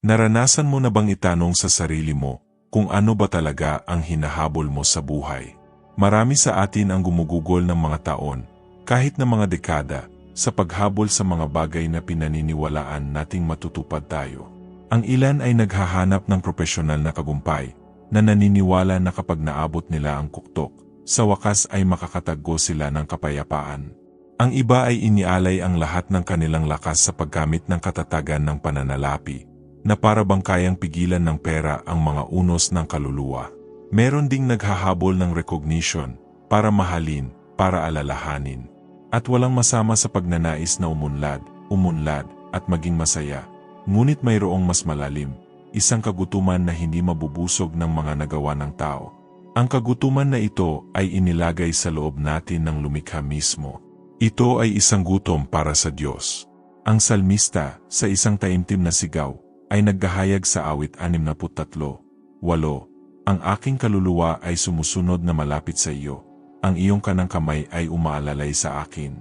Naranasan mo na bang itanong sa sarili mo kung ano ba talaga ang hinahabol mo sa buhay? Marami sa atin ang gumugugol ng mga taon, kahit na mga dekada, sa paghabol sa mga bagay na pinaniniwalaan nating matutupad tayo. Ang ilan ay naghahanap ng profesional na kagumpay, na naniniwala na kapag naabot nila ang kuktok, sa wakas ay makakataggo sila ng kapayapaan. Ang iba ay inialay ang lahat ng kanilang lakas sa paggamit ng katatagan ng pananalapi, na para bang kayang pigilan ng pera ang mga unos ng kaluluwa. Meron ding naghahabol ng recognition, para mahalin, para alalahanin. At walang masama sa pagnanais na umunlad, umunlad, at maging masaya. Ngunit mayroong mas malalim, isang kagutuman na hindi mabubusog ng mga nagawa ng tao. Ang kagutuman na ito ay inilagay sa loob natin ng lumikha mismo. Ito ay isang gutom para sa Diyos. Ang salmista, sa isang taimtim na sigaw, ay naggahayag sa awit 63, 8, Ang aking kaluluwa ay sumusunod na malapit sa iyo. Ang iyong kanang kamay ay umaalalay sa akin.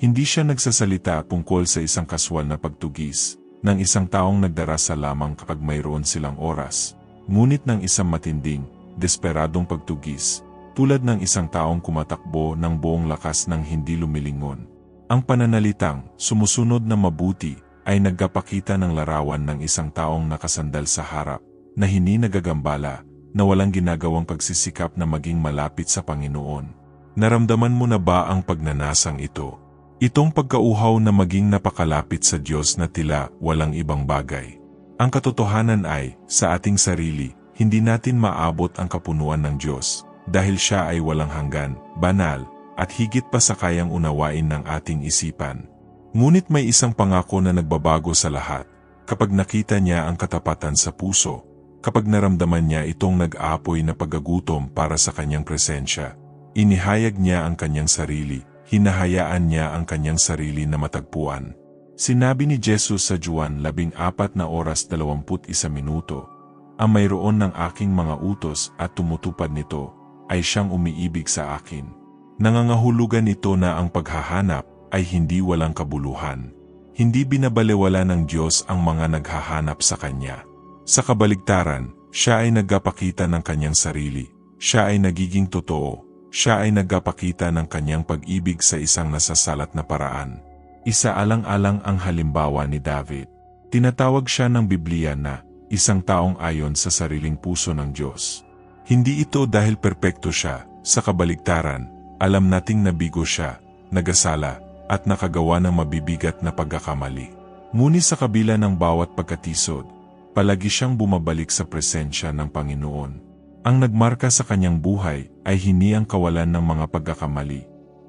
Hindi siya nagsasalita tungkol sa isang kaswal na pagtugis, ng isang taong nagdarasa lamang kapag mayroon silang oras, ngunit ng isang matinding, desperadong pagtugis, tulad ng isang taong kumatakbo ng buong lakas ng hindi lumilingon. Ang pananalitang, sumusunod na mabuti, ay nagkapakita ng larawan ng isang taong nakasandal sa harap, na hindi nagagambala, na walang ginagawang pagsisikap na maging malapit sa Panginoon. Naramdaman mo na ba ang pagnanasang ito? Itong pagkauhaw na maging napakalapit sa Diyos na tila walang ibang bagay. Ang katotohanan ay, sa ating sarili, hindi natin maabot ang kapunuan ng Diyos, dahil siya ay walang hanggan, banal, at higit pa sa kayang unawain ng ating isipan. Ngunit may isang pangako na nagbabago sa lahat, kapag nakita niya ang katapatan sa puso, kapag naramdaman niya itong nag-aapoy na pagagutom para sa kanyang presensya, inihayag niya ang kanyang sarili, hinahayaan niya ang kanyang sarili na matagpuan. Sinabi ni Jesus sa Juan 14 na oras 21 minuto, Ang mayroon ng aking mga utos at tumutupad nito, ay siyang umiibig sa akin. Nangangahulugan nito na ang paghahanap ay hindi walang kabuluhan. Hindi binabalewala ng Diyos ang mga naghahanap sa Kanya. Sa kabaligtaran, siya ay nagpakita ng kanyang sarili. Siya ay nagiging totoo siya ay nagpakita ng kanyang pag-ibig sa isang nasasalat na paraan. Isa alang-alang ang halimbawa ni David. Tinatawag siya ng Biblia na isang taong ayon sa sariling puso ng Diyos. Hindi ito dahil perpekto siya, sa kabaligtaran, alam nating nabigo siya, nagasala, at nakagawa ng mabibigat na pagkakamali. Ngunit sa kabila ng bawat pagkatisod, palagi siyang bumabalik sa presensya ng Panginoon. Ang nagmarka sa kanyang buhay ay hindi ang kawalan ng mga pagkakamali,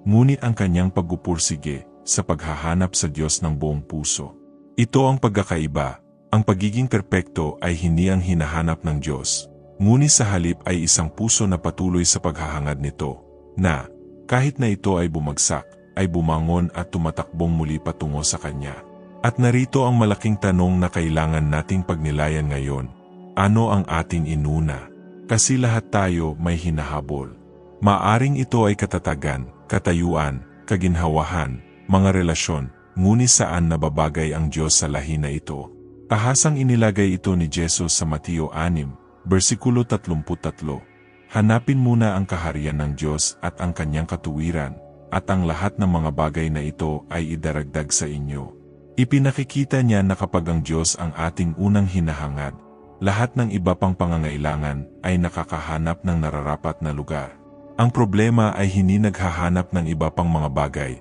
ngunit ang kanyang pagpupursige sa paghahanap sa Diyos ng buong puso. Ito ang pagkakaiba, ang pagiging perpekto ay hindi ang hinahanap ng Diyos, ngunit sa halip ay isang puso na patuloy sa paghahangad nito, na, kahit na ito ay bumagsak, ay bumangon at tumatakbong muli patungo sa Kanya. At narito ang malaking tanong na kailangan nating pagnilayan ngayon, ano ang ating inuna? Kasi lahat tayo may hinahabol. Maaring ito ay katatagan, katayuan, kaginhawahan, mga relasyon, ngunit saan nababagay ang Diyos sa lahi na ito. Tahasang inilagay ito ni Jesus sa Mateo 6, versikulo 33. Hanapin muna ang kaharian ng Diyos at ang kanyang katuwiran, at ang lahat ng mga bagay na ito ay idaragdag sa inyo. Ipinakikita niya na kapag ang Diyos ang ating unang hinahangad, lahat ng iba pang pangangailangan ay nakakahanap ng nararapat na lugar. Ang problema ay hindi naghahanap ng iba pang mga bagay,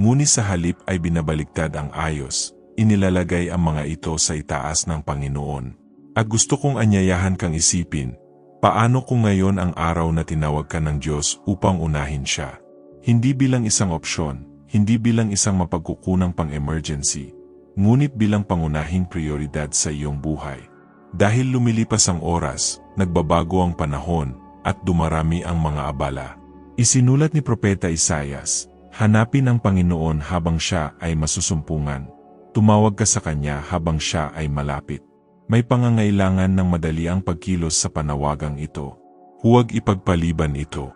ngunit sa halip ay binabaliktad ang ayos, inilalagay ang mga ito sa itaas ng Panginoon. At gusto kong anyayahan kang isipin, paano kung ngayon ang araw na tinawag ka ng Diyos upang unahin siya? Hindi bilang isang opsyon, hindi bilang isang mapagkukunang pang-emergency, ngunit bilang pangunahing prioridad sa iyong buhay. Dahil lumilipas ang oras, nagbabago ang panahon, at dumarami ang mga abala. Isinulat ni Propeta Isayas, Hanapin ang Panginoon habang siya ay masusumpungan. Tumawag ka sa Kanya habang siya ay malapit. May pangangailangan ng madali ang pagkilos sa panawagang ito. Huwag ipagpaliban ito.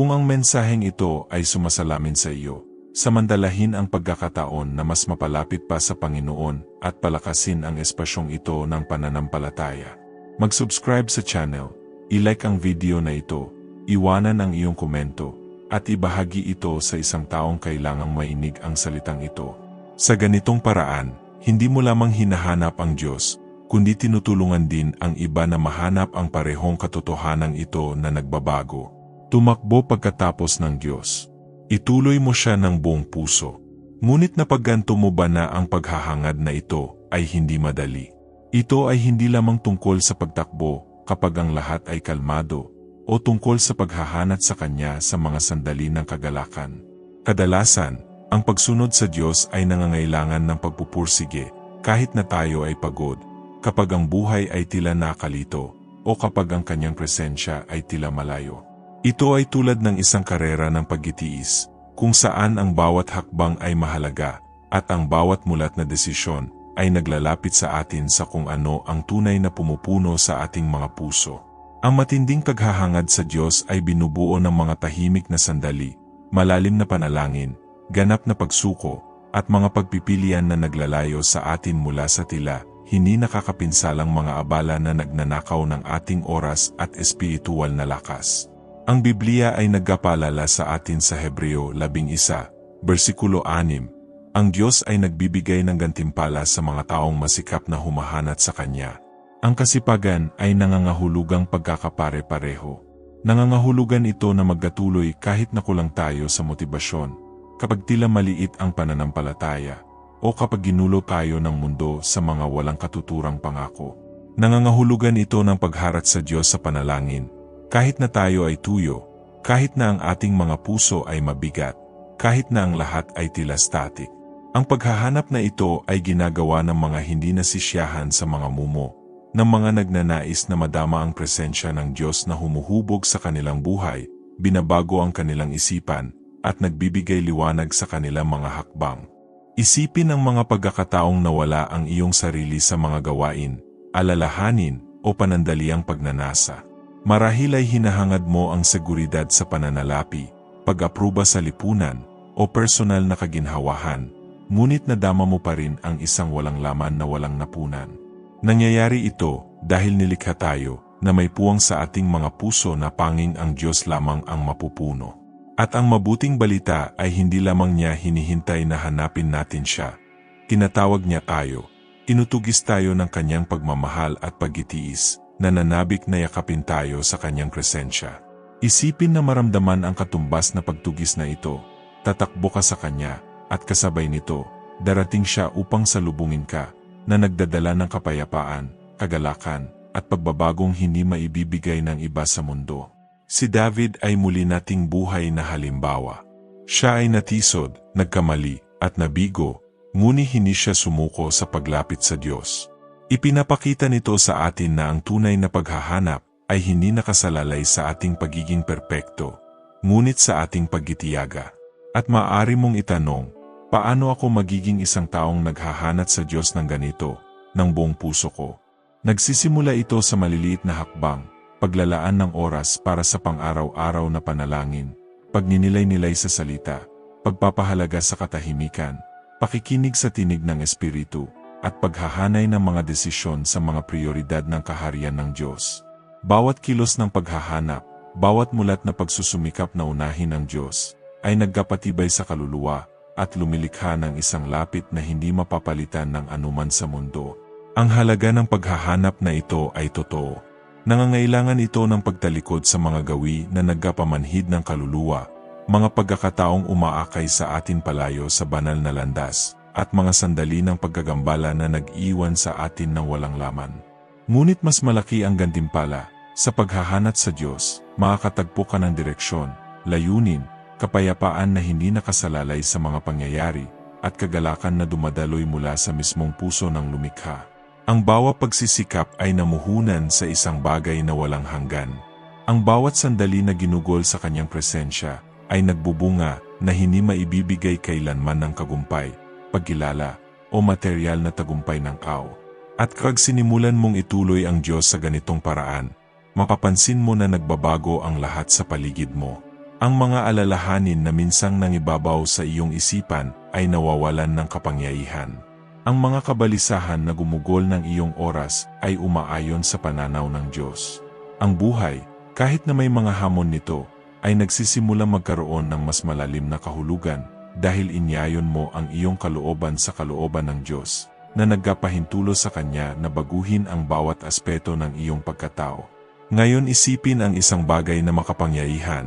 Kung ang mensaheng ito ay sumasalamin sa iyo, samandalahin ang pagkakataon na mas mapalapit pa sa Panginoon at palakasin ang espasyong ito ng pananampalataya. Mag-subscribe sa channel, i-like ang video na ito, iwanan ang iyong komento, at ibahagi ito sa isang taong kailangang mainig ang salitang ito. Sa ganitong paraan, hindi mo lamang hinahanap ang Diyos, kundi tinutulungan din ang iba na mahanap ang parehong katotohanan ito na nagbabago. Tumakbo pagkatapos ng Diyos. Ituloy mo siya ng buong puso. Ngunit napagganto mo ba na ang paghahangad na ito ay hindi madali? Ito ay hindi lamang tungkol sa pagtakbo kapag ang lahat ay kalmado o tungkol sa paghahanat sa Kanya sa mga sandali ng kagalakan. Kadalasan, ang pagsunod sa Diyos ay nangangailangan ng pagpupursige kahit na tayo ay pagod, kapag ang buhay ay tila nakalito o kapag ang kanyang presensya ay tila malayo. Ito ay tulad ng isang karera ng pagitiis, kung saan ang bawat hakbang ay mahalaga at ang bawat mulat na desisyon ay naglalapit sa atin sa kung ano ang tunay na pumupuno sa ating mga puso. Ang matinding paghahangad sa Diyos ay binubuo ng mga tahimik na sandali, malalim na panalangin, ganap na pagsuko, at mga pagpipilian na naglalayo sa atin mula sa tila, hindi nakakapinsalang mga abala na nagnanakaw ng ating oras at espiritual na lakas. Ang Biblia ay nagkapalala sa atin sa Hebreo 11, versikulo 6, ang Diyos ay nagbibigay ng gantimpala sa mga taong masikap na humahanat sa Kanya. Ang kasipagan ay nangangahulugang pagkakapare-pareho. Nangangahulugan ito na magkatuloy kahit na kulang tayo sa motibasyon, kapag tila maliit ang pananampalataya, o kapag ginulo tayo ng mundo sa mga walang katuturang pangako. Nangangahulugan ito ng pagharat sa Diyos sa panalangin, kahit na tayo ay tuyo, kahit na ang ating mga puso ay mabigat, kahit na ang lahat ay tila static. Ang paghahanap na ito ay ginagawa ng mga hindi nasisyahan sa mga mumo, ng mga nagnanais na madama ang presensya ng Diyos na humuhubog sa kanilang buhay, binabago ang kanilang isipan, at nagbibigay liwanag sa kanilang mga hakbang. Isipin ang mga pagkakataong nawala ang iyong sarili sa mga gawain, alalahanin, o panandaliang pagnanasa. Marahil ay hinahangad mo ang seguridad sa pananalapi, pag-apruba sa lipunan, o personal na kaginhawahan, ngunit nadama mo pa rin ang isang walang laman na walang napunan. Nangyayari ito dahil nilikha tayo na may puwang sa ating mga puso na panging ang Diyos lamang ang mapupuno. At ang mabuting balita ay hindi lamang niya hinihintay na hanapin natin siya. Tinatawag niya tayo, tinutugis tayo ng kanyang pagmamahal at pagitiis, nananabik na yakapin tayo sa kanyang presensya. Isipin na maramdaman ang katumbas na pagtugis na ito, tatakbo ka sa kanya, at kasabay nito, darating siya upang salubungin ka, na nagdadala ng kapayapaan, kagalakan, at pagbabagong hindi maibibigay ng iba sa mundo. Si David ay muli nating buhay na halimbawa. Siya ay natisod, nagkamali, at nabigo, ngunit hindi siya sumuko sa paglapit sa Diyos. Ipinapakita nito sa atin na ang tunay na paghahanap ay hindi nakasalalay sa ating pagiging perpekto, ngunit sa ating paggitiyaga. At maaari mong itanong, paano ako magiging isang taong naghahanat sa Diyos ng ganito, ng buong puso ko? Nagsisimula ito sa maliliit na hakbang, paglalaan ng oras para sa pang-araw-araw na panalangin, pagninilay-nilay sa salita, pagpapahalaga sa katahimikan, pakikinig sa tinig ng Espiritu, at paghahanay ng mga desisyon sa mga prioridad ng kaharian ng Diyos. Bawat kilos ng paghahanap, bawat mulat na pagsusumikap na unahin ng Diyos, ay nagkapatibay sa kaluluwa at lumilikha ng isang lapit na hindi mapapalitan ng anuman sa mundo. Ang halaga ng paghahanap na ito ay totoo. Nangangailangan ito ng pagtalikod sa mga gawi na nagkapamanhid ng kaluluwa, mga pagkakataong umaakay sa atin palayo sa banal na landas, at mga sandali ng pagkagambala na nag-iwan sa atin ng walang laman. Ngunit mas malaki ang gantimpala, sa paghahanat sa Diyos, makakatagpo ka ng direksyon, layunin, kapayapaan na hindi nakasalalay sa mga pangyayari, at kagalakan na dumadaloy mula sa mismong puso ng lumikha. Ang bawat pagsisikap ay namuhunan sa isang bagay na walang hanggan. Ang bawat sandali na ginugol sa kanyang presensya ay nagbubunga na hindi maibibigay kailanman ng kagumpay, pagkilala, o material na tagumpay ng kao. At kag sinimulan mong ituloy ang Diyos sa ganitong paraan, mapapansin mo na nagbabago ang lahat sa paligid mo. Ang mga alalahanin na minsang nangibabaw sa iyong isipan ay nawawalan ng kapangyarihan. Ang mga kabalisahan na gumugol ng iyong oras ay umaayon sa pananaw ng Diyos. Ang buhay, kahit na may mga hamon nito, ay nagsisimula magkaroon ng mas malalim na kahulugan dahil inyayon mo ang iyong kalooban sa kalooban ng Diyos na nagkapahintulo sa Kanya na baguhin ang bawat aspeto ng iyong pagkatao. Ngayon isipin ang isang bagay na makapangyarihan.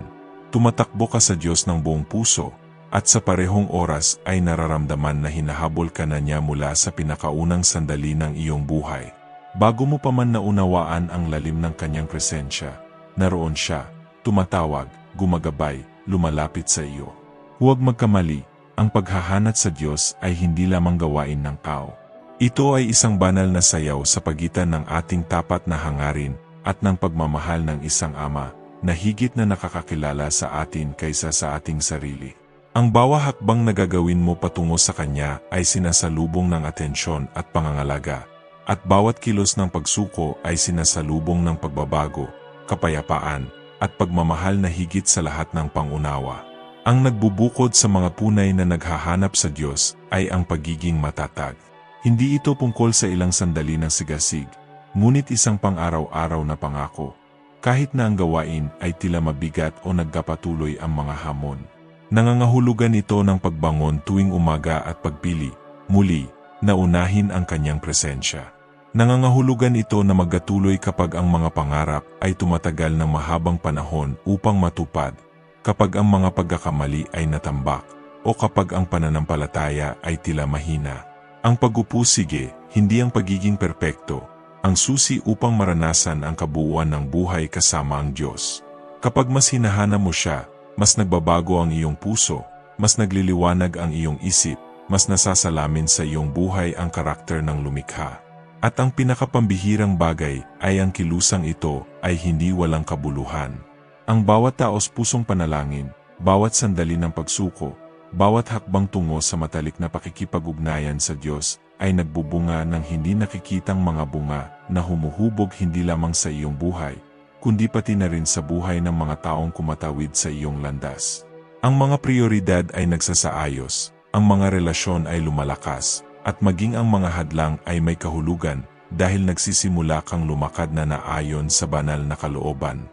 Tumatakbo ka sa Diyos ng buong puso at sa parehong oras ay nararamdaman na hinahabol ka na niya mula sa pinakaunang sandali ng iyong buhay. Bago mo pa man naunawaan ang lalim ng kanyang presensya, naroon siya, tumatawag, gumagabay, lumalapit sa iyo. Huwag magkamali, ang paghahanat sa Diyos ay hindi lamang gawain ng tao. Ito ay isang banal na sayaw sa pagitan ng ating tapat na hangarin at ng pagmamahal ng isang ama na higit na nakakakilala sa atin kaysa sa ating sarili. Ang bawa hakbang na gagawin mo patungo sa Kanya ay sinasalubong ng atensyon at pangangalaga, at bawat kilos ng pagsuko ay sinasalubong ng pagbabago, kapayapaan, at pagmamahal na higit sa lahat ng pangunawa. Ang nagbubukod sa mga punay na naghahanap sa Diyos ay ang pagiging matatag. Hindi ito tungkol sa ilang sandali ng sigasig, ngunit isang pang-araw-araw na pangako. Kahit na ang gawain ay tila mabigat o nagkapatuloy ang mga hamon. Nangangahulugan ito ng pagbangon tuwing umaga at pagpili, muli, na unahin ang kanyang presensya. Nangangahulugan ito na magatuloy kapag ang mga pangarap ay tumatagal ng mahabang panahon upang matupad, kapag ang mga pagkakamali ay natambak, o kapag ang pananampalataya ay tila mahina. Ang pagupusige, hindi ang pagiging perpekto, ang susi upang maranasan ang kabuuan ng buhay kasama ang Diyos. Kapag mas hinahana mo siya, mas nagbabago ang iyong puso, mas nagliliwanag ang iyong isip, mas nasasalamin sa iyong buhay ang karakter ng lumikha. At ang pinakapambihirang bagay ay ang kilusang ito ay hindi walang kabuluhan. Ang bawat taos pusong panalangin, bawat sandali ng pagsuko, bawat hakbang tungo sa matalik na pakikipag-ugnayan sa Diyos ay nagbubunga ng hindi nakikitang mga bunga na humuhubog hindi lamang sa iyong buhay, kundi pati na rin sa buhay ng mga taong kumatawid sa iyong landas. Ang mga prioridad ay nagsasaayos, ang mga relasyon ay lumalakas, at maging ang mga hadlang ay may kahulugan dahil nagsisimula kang lumakad na naayon sa banal na kalooban.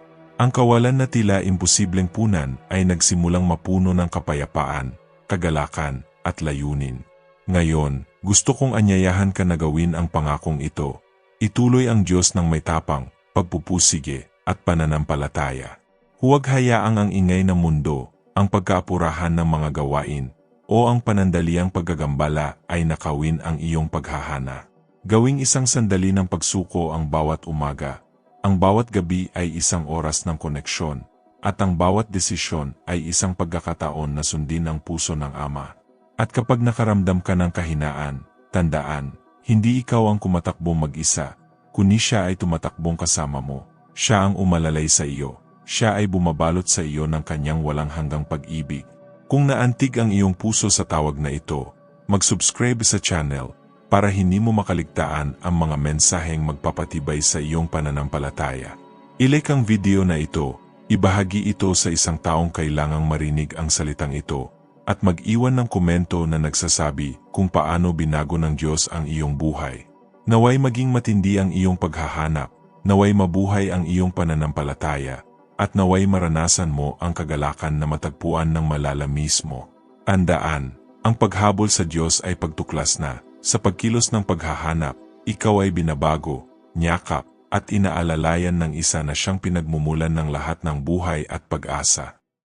Ang kawalan na tila imposibleng punan ay nagsimulang mapuno ng kapayapaan, kagalakan, at layunin. Ngayon, gusto kong anyayahan ka na gawin ang pangakong ito. Ituloy ang Diyos ng may tapang, pagpupusige, at pananampalataya. Huwag hayaang ang ingay ng mundo, ang pagkaapurahan ng mga gawain, o ang panandaliang paggagambala ay nakawin ang iyong paghahana. Gawing isang sandali ng pagsuko ang bawat umaga. Ang bawat gabi ay isang oras ng koneksyon, at ang bawat desisyon ay isang pagkakataon na sundin ang puso ng Ama. At kapag nakaramdam ka ng kahinaan, tandaan, hindi ikaw ang kumatakbo mag-isa, kundi siya ay tumatakbong kasama mo. Siya ang umalalay sa iyo. Siya ay bumabalot sa iyo ng kanyang walang hanggang pag-ibig. Kung naantig ang iyong puso sa tawag na ito, mag-subscribe sa channel para hindi mo makaligtaan ang mga mensaheng magpapatibay sa iyong pananampalataya. Ilike ang video na ito, ibahagi ito sa isang taong kailangang marinig ang salitang ito, at mag-iwan ng komento na nagsasabi kung paano binago ng Diyos ang iyong buhay. Naway maging matindi ang iyong paghahanap, Naway mabuhay ang iyong pananampalataya, at naway maranasan mo ang kagalakan na matagpuan ng malalamis mo. Andaan, ang paghabol sa Diyos ay pagtuklas na, sa pagkilos ng paghahanap, ikaw ay binabago, nyakap, at inaalalayan ng isa na siyang pinagmumulan ng lahat ng buhay at pag-asa.